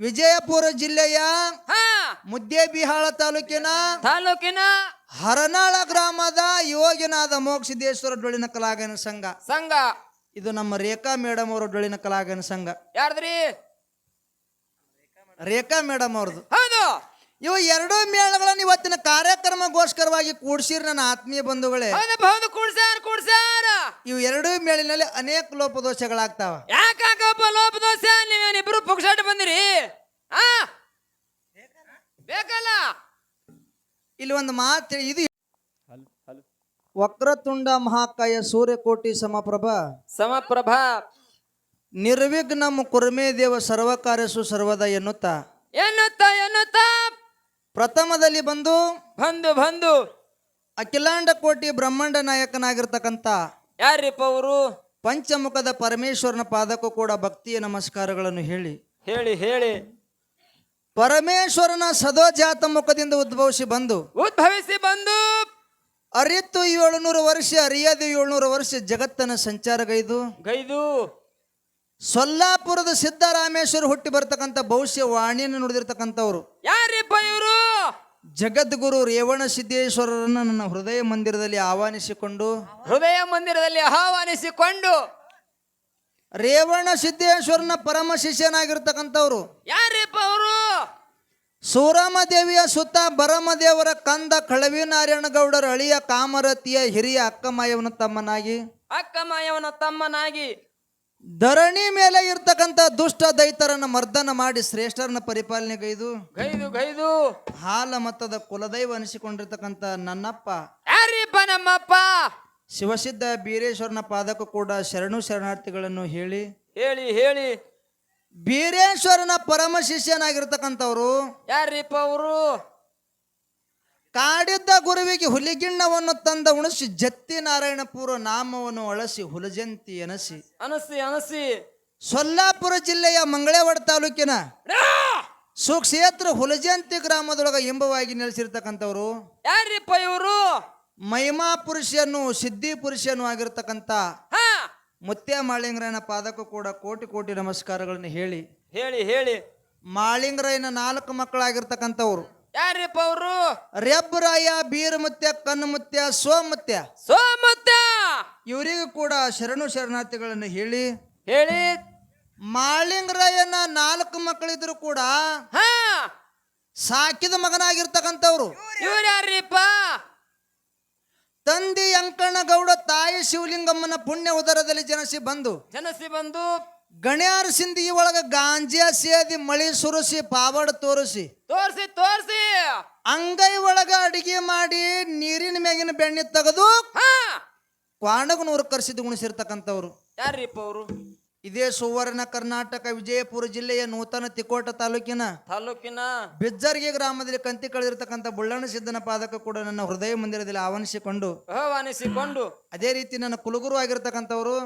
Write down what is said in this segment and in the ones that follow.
ವಿಜಯಪುರ ಜಿಲ್ಲೆಯ ಮುದ್ದೇಬಿಹಾಳ ತಾಲೂಕಿನ ತಾಲೂಕಿನ ಹರನಾಳ ಗ್ರಾಮದ ಯೋಗಿನಾದ ಮೋಕ್ಷಿದೇಶ್ವರ ಡೊಳಿನ ಕಲಾಗನ ಸಂಘ. ಸಂಘ. ಇದು ನಮ್ಮ ರೇಖಾ ಮೇಡಮ್ ಅವರ ಡೊಳಿನ ಕಲಾಗನ ಸಂಘ. ಯಾರ್ದ್ರಿ? ರೇಖಾ ಮೇಡಮ್ ಅವ್ರದ್ದು. ಹೌದು. ಇವು ಎರಡೂ ಮೇಳಗಳನ್ನು ಇವತ್ತಿನ ಕಾರ್ಯಕ್ರಮಗೋಸ್ಕರವಾಗಿ ಕೂಡ್ಸಿರಿ ನನ್ನ ಆತ್ಮೀಯ ಬಂಧುಗಳೇ. ಹೌದಪ್ಪ ಹೌದು ಕೂಡ್ಸಾರ ಕೂಡ್ಸಾರ ಇವು ಎರಡೂ ಮೇಳಿನಲ್ಲಿ ಅನೇಕ ಲೋಪದೋಷಗಳಾಗ್ತಾವ. ಯಾಕಪ್ಪ ಲೋಪದೋಷ? ನೀವೇನಿಬ್ರು ಪುಕ್ಷಾಟ ಬಂದಿರಿ? ಆ? ಬೇಕಲ್ಲ? ಇಲ್ಲಿ ಒಂದು ಮಾತು ಇದು ವಕ್ರತುಂಡ ಮಹಾಕಾಯ ಸೂರ್ಯಕೋಟಿ ಸಮಪ್ರಭ. ಸಮಪ್ರಭಾ. ನಿರ್ವಿಘ್ನ ಕುರ್ಮೇ ದೇವ ಸರ್ವಕಾರ್ಯಸು ಸರ್ವದ ಎನ್ನುತ್ತಾ. ಎನ್ನುತ್ತ ಎನ್ನುತ್ತ. ಪ್ರಥಮದಲ್ಲಿ ಬಂದು ಬಂದು ಬಂದು ಅಖಿಲಾಂಡ ಕೋಟಿ ಬ್ರಹ್ಮಾಂಡ ನಾಯಕನಾಗಿರ್ತಕ್ಕಂಥ ಯಾರಿಪ್ಪ ಅವರು? ಪಂಚಮುಖದ ಪರಮೇಶ್ವರನ ಪಾದಕ್ಕೂ ಕೂಡ ಭಕ್ತಿಯ ನಮಸ್ಕಾರಗಳನ್ನು ಹೇಳಿ. ಹೇಳಿ ಹೇಳಿ. ಪರಮೇಶ್ವರನ ಸದೋಜಾತ ಮುಖದಿಂದ ಉದ್ಭವಿಸಿ ಬಂದು ಉದ್ಭವಿಸಿ ಬಂದು ಅರಿತು ಏಳುನೂರು ವರ್ಷ ಅರಿಯದು ಏಳ್ನೂರು ವರ್ಷ ಜಗತ್ತನ ಸಂಚಾರಗೈದು. ಗೈದು. ಸೊಲ್ಲಾಪುರದ ಸಿದ್ದರಾಮೇಶ್ವರ ಹುಟ್ಟಿ ಬರ್ತಕ್ಕಂಥ ಭವಿಷ್ಯ ವಾಣಿಯನ್ನು ನುಡಿದಿರ್ತಕ್ಕಂಥವ್ರು. ಯಾರಿಪ್ಪ ಇವರು? ಜಗದ್ಗುರು ರೇವಣ ಸಿದ್ದೇಶ್ವರರನ್ನು ನನ್ನ ಹೃದಯ ಮಂದಿರದಲ್ಲಿ ಆಹ್ವಾನಿಸಿಕೊಂಡು ಹೃದಯ ಮಂದಿರದಲ್ಲಿ ಆಹ್ವಾನಿಸಿಕೊಂಡು ರೇವಣ ಸಿದ್ದೇಶ್ವರನ ಪರಮ ಶಿಷ್ಯನಾಗಿರ್ತಕ್ಕಂಥವ್ರು. ಯಾರಿಪ್ಪ ಅವರು? ಸೂರಮ ದೇವಿಯ ಸುತ್ತ ಬರಮ ದೇವರ ಕಂದ ಕಳವಿ ನಾರಾಯಣ ಗೌಡರ ಅಳಿಯ ಕಾಮರತಿಯ ಹಿರಿಯ ಅಕ್ಕಮಾಯವನ ತಮ್ಮನಾಗಿ. ಅಕ್ಕಮಾಯವನ ತಮ್ಮನಾಗಿ. ಧರಣಿ ಮೇಲೆ ಇರ್ತಕ್ಕಂಥ ದುಷ್ಟ ದೈತರನ್ನ ಮರ್ದನ ಮಾಡಿ ಶ್ರೇಷ್ಠರನ್ನ ಪರಿಪಾಲನೆ ಗೈದು ಗೈದು. ಹಾಲ ಮತದ ಕುಲದೈವ ಅನಿಸಿಕೊಂಡಿರ್ತಕ್ಕಂಥ ನನ್ನಪ್ಪ ಯಾರಿಪ್ಪ ನಮ್ಮಪ್ಪ ಶಿವಸಿದ್ಧ ಬೀರೇಶ್ವರನ ಪಾದಕ್ಕೂ ಕೂಡ ಶರಣು ಶರಣಾರ್ಥಿಗಳನ್ನು ಹೇಳಿ ಹೇಳಿ ಹೇಳಿ. ಬೀರೇಶ್ವರನ ಪರಮ ಶಿಷ್ಯನಾಗಿರ್ತಕ್ಕಂಥವ್ರು ಯಾರಿಪ್ಪ ಅವರು? ಕಾಡಿದ್ದ ಗುರುವಿಗೆ ಹುಲಿಗಿಣ್ಣವನ್ನು ತಂದ ಉಣಸಿ ಜತ್ತಿ ನಾರಾಯಣಪುರ ನಾಮವನ್ನು ಅಳಸಿ ಹುಲಜಂತಿ ಎನಸಿ. ಅನಸಿ ಅನಸಿ. ಸೊಲ್ಲಾಪುರ ಜಿಲ್ಲೆಯ ಮಂಗಳೇವಾಡ ತಾಲೂಕಿನ ಸುಕ್ಷೇತ್ರ ಹುಲಜಂತಿ ಗ್ರಾಮದೊಳಗ ಇಂಬವಾಗಿ ನೆಲೆಸಿರ್ತಕ್ಕಂಥವ್ರು ಯಾರಿಪ್ಪ ಇವರು? ಮಹಿಮಾ ಪುರುಷನು ಸಿದ್ಧಿ ಪುರುಷನು ಆಗಿರ್ತಕ್ಕಂಥ ಹಾ. ಮುತ್ಯ ಮಾಳಿಂಗರಾಯನ ಪಾದಕ್ಕೂ ಕೂಡ ಕೋಟಿ ಕೋಟಿ ನಮಸ್ಕಾರಗಳನ್ನು ಹೇಳಿ ಹೇಳಿ ಹೇಳಿ. ಮಾಳಿಂಗರಾಯನ ನಾಲ್ಕು ಮಕ್ಕಳಾಗಿರ್ತಕ್ಕಂಥವ್ರು. ಯಾರಿಪ್ಪ ಅವರು? ರೆಬ್ಬರಾಯ ಬೀರಮುತ್ಯ ಕಣ್ಣುಮುತ್ಯ ಸೋಮುತ್ಯ. ಸೋಮುತ್ಯ! ಇವರಿಗೂ ಕೂಡ ಶರಣು ಶರಣಾರ್ಥಿಗಳನ್ನು ಹೇಳಿ. ಹೇಳಿ. ಮಾಳಿಂಗರಾಯನ ನಾಲ್ಕು ಮಕ್ಕಳಿದ್ರು ಕೂಡ ಹಾ. ಸಾಕಿದ ಮಗನಾಗಿರ್ತಕ್ಕಂಥವ್ರು. ಇವ್ರು ಯಾರಿಪ್ಪ? ತಂದೆ ಅಂಕಣ್ಣಗೌಡ ತಾಯಿ ಶಿವಲಿಂಗಮ್ಮನ ಪುಣ್ಯ ಉದರದಲ್ಲಿ ಜನಸಿ ಬಂದು ಜನಸಿ ಬಂದು ಗಣ್ಯಾರ ಸಿಂಧಿ ಒಳಗ ಗಾಂಜಾ ಸೇದಿ ಮಳಿ ಸುರಿಸಿ ಪಾವಡ ತೋರಿಸಿ. ತೋರ್ಸಿ ತೋರ್ಸಿ. ಅಂಗೈ ಒಳಗ ಅಡಿಗೆ ಮಾಡಿ ನೀರಿನ ಮ್ಯಾಗಿನ ಬೆಣ್ಣೆ ತೆಗೆದು ಕ್ವಾಣಗನೂರು ಕರೆಸಿದ್ದು ಗುಣಿಸಿರ್ತಕ್ಕಂಥವ್ರು. ಯಾರಿಪ್ಪ ಅವರು? ಇದೇ ಸುವರ್ಣ ಕರ್ನಾಟಕ ವಿಜಯಪುರ ಜಿಲ್ಲೆಯ ನೂತನ ತಿಕೋಟ ತಾಲೂಕಿನ ತಾಲೂಕಿನ ಬಿಜ್ಜರ್ಗಿ ಗ್ರಾಮದಲ್ಲಿ ಕಂತಿ ಕಳೆದಿರ್ತಕ್ಕಂಥ ಬುಳ್ಳಣ್ಣ ಸಿದ್ದನ ಪಾದಕ ಕೂಡ ನನ್ನ ಹೃದಯ ಮಂದಿರದಲ್ಲಿ ಆಹ್ವಾನಿಸಿಕೊಂಡು ಆಹ್ವಾನಿಸಿಕೊಂಡು ಅದೇ ರೀತಿ ನನ್ನ ಕುಲಗುರು ಆಗಿರ್ತಕ್ಕಂಥವ್ರು.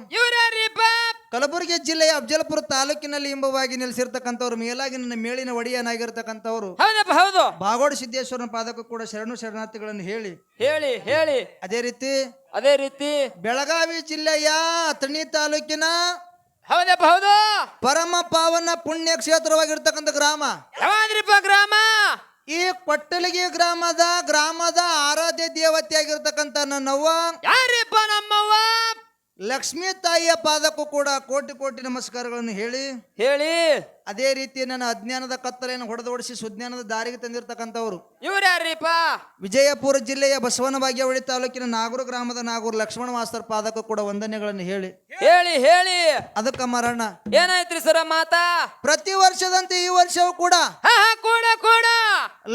ಕಲಬುರಗಿ ಜಿಲ್ಲೆಯ ಅಫಜಲಪುರ ತಾಲೂಕಿನಲ್ಲಿ ಇಂಬವಾಗಿ ನೆಲೆಸಿರ್ತಕ್ಕಂಥವ್ರು ಮೇಲಾಗಿ ನನ್ನ ಮೇಳಿನ ಒಡೆಯನಾಗಿರ್ತಕ್ಕಂಥವ್ರು. ಹೌದಪ್ಪ ಹೌದು. ಬಾಗೋಡ ಸಿದ್ದೇಶ್ವರನ ಪಾದಕ್ಕೂ ಕೂಡ ಶರಣು ಶರಣಾರ್ಥಿಗಳನ್ನು ಹೇಳಿ. ಹೇಳಿ ಹೇಳಿ. ಅದೇ ರೀತಿ ಅದೇ ರೀತಿ. ಬೆಳಗಾವಿ ಜಿಲ್ಲೆಯ ಅಥಣಿ ತಾಲೂಕಿನ ಹೌದಪ್ಪ ಹೌದು. ಪರಮ ಪಾವನ ಪುಣ್ಯ ಕ್ಷೇತ್ರವಾಗಿರ್ತಕ್ಕಂಥ ಗ್ರಾಮ. ಯಾವಾದ್ರಿಪ್ಪ ಗ್ರಾಮ? ಈ ಕೊಟ್ಟಲಿಗೆ ಗ್ರಾಮದ ಗ್ರಾಮದ ಆರಾಧ್ಯ ದೇವತೆ ಆಗಿರ್ತಕ್ಕಂಥ ನನ್ನವ್ವ. ಯಾರಿಪ್ಪ ನಮ್ಮವ್ವ? ಲಕ್ಷ್ಮೀ ತಾಯಿಯ ಪಾದಕ್ಕೂ ಕೂಡ ಕೋಟಿ ಕೋಟಿ ನಮಸ್ಕಾರಗಳನ್ನು ಹೇಳಿ. ಹೇಳಿ. ಅದೇ ರೀತಿ ನನ್ನ ಅಜ್ಞಾನದ ಕತ್ತಲೆಯನ್ನು ಹೊಡೆದೋಡಿಸಿ ಸುಜ್ಞಾನದ ದಾರಿಗೆ ತಂದಿರತಕ್ಕಂಥವ್ರು. ಇವ್ರು ವಿಜಯಪುರ ಜಿಲ್ಲೆಯ ಬಸವನ ಬಾಗೇವಾಡಿ ತಾಲೂಕಿನ ನಾಗೂರು ಗ್ರಾಮದ ನಾಗೂರು ಲಕ್ಷ್ಮಣ ಮಾಸ್ತರ್ ಪಾದಕ ಕೂಡ ವಂದನೆಗಳನ್ನು ಹೇಳಿ. ಹೇಳಿ ಹೇಳಿ. ಅದಕ್ಕ ಮರಣ. ಏನಾಯ್ತ್ರಿ ಸರ ಮಾತಾ? ಪ್ರತಿ ವರ್ಷದಂತೆ ಈ ವರ್ಷವೂ ಕೂಡ ಹಾ ಹಾ ಕೂಡ ಕೂಡ.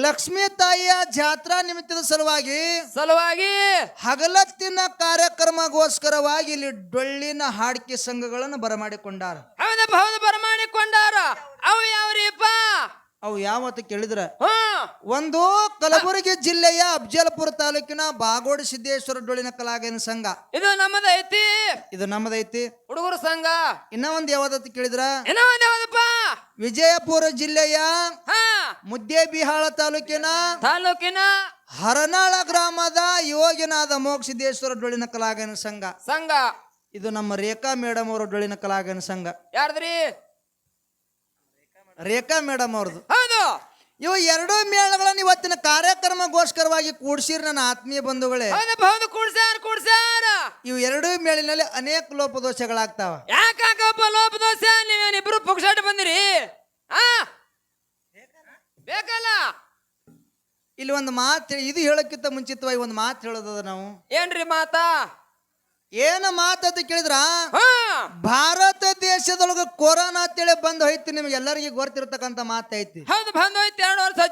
ಲಕ್ಷ್ಮೀ ತಾಯಿಯ ಜಾತ್ರಾ ನಿಮಿತ್ತದ ಸಲುವಾಗಿ ಸಲುವಾಗಿ ಹಗಲತ್ತಿನ ಕಾರ್ಯಕ್ರಮಗೋಸ್ಕರವಾಗಿ ಇಲ್ಲಿ ಡೊಳ್ಳಿನ ಹಾಡಿಕೆ ಸಂಘಗಳನ್ನು ಬರಮಾಡಿಕೊಂಡಾರ. ಹೌದಪ್ಪ ಹೌದು ಬರಮಾಡಿಕೊಂಡಾರ. ಅವು ಯಾವ್ರಿಪ್ಪ? ಅವು ಯಾವತ್ತ ಕೇಳಿದ್ರ? ಹ್ಮ್ ಒಂದು ಕಲಬುರಗಿ ಜಿಲ್ಲೆಯ ಅಫಜಲ್ಪುರ ತಾಲೂಕಿನ ಬಾಗೋಡ ಸಿದ್ದೇಶ್ವರ ಡೊಳಿನ ಕಲಾಗಿನ ಸಂಘ. ಇದು ನಮ್ಮದೈತಿ ಇದು ನಮ್ಮದೈತಿ ಹುಡುಗರ ಸಂಘ. ಇನ್ನ ಒಂದು ಯಾವ್ದತ್ತು ಕೇಳಿದ್ರ? ಏನೋ ಒಂದ್ ಯಾವ್ದಪ್ಪ? ವಿಜಯಪುರ ಜಿಲ್ಲೆಯ ಹಾ. ಮುದ್ದೇಬಿಹಾಳ ತಾಲೂಕಿನ ತಾಲೂಕಿನ ಹರನಾಳ ಗ್ರಾಮದ ಯೋಗಿನಾದ ಮೋಕ್ಷಿದ್ದೇಶ್ವರ ಡೊಳಿನ ಕಲಾಗಿನ ಸಂಘ. ಸಂಘ. ಇದು ನಮ್ಮ ರೇಖಾ ಮೇಡಮ್ ಅವರ ಡೊಳಿನ ಕಲಾಗಿನ ಸಂಘ. ಯಾರ್ದ್ರಿ? ರೇಖಾ ಮೇಡಮ್ ಅವ್ರದ್ದು. ಹೌದು. ಇವು ಎರಡೂ ಮೇಳಗಳನ್ನು ಇವತ್ತಿನ ಕಾರ್ಯಕ್ರಮಗೋಸ್ಕರವಾಗಿ ಕೂಡ್ಸಿರಿ ನನ್ನ ಆತ್ಮೀಯ ಬಂಧುಗಳೇ. ಹೌದಪ್ಪ ಹೌದು ಕೂಡ್ಸಾರ ಕೂಡ್ಸಾರ ಇವು ಎರಡೂ ಮೇಳಿನಲ್ಲಿ ಅನೇಕ ಲೋಪದೋಷಗಳಾಗ್ತಾವ. ಯಾಕಪ್ಪ ಲೋಪ ದೋಸೆ ನೀವೇನಿಬ್ರು ಪುಕ್ಷಾಟ ಬಂದಿರಿ? ಆ? ಬೇಕಲ್ಲ? ಇಲ್ಲಿ ಒಂದು ಮಾತು ಇದು ಹೇಳಕ್ಕಿಂತ ಮುಂಚಿತವಾಗಿ ಒಂದು ಮಾತು ಹೇಳೋದದ ನಾವು. ಏನ್ರಿ ಮಾತಾ? ಏನು ಮಾತಂತ ಕೇಳಿದ್ರ? ಭಾರತ ದೇಶದೊಳಗೆ ಕೊರೋನಾ ಅಂತೇಳಿ ಬಂದ್ ಹೋಯ್ತು ನಿಮ್ಗೆ ಎಲ್ಲರಿಗೂ ಗೊತ್ತಿರ್ತಕ್ಕಂಥ ಮಾತೈತಿ. ಹೌದು ಬಂದೋಯ್ತು ಎರಡು ವರ್ಷ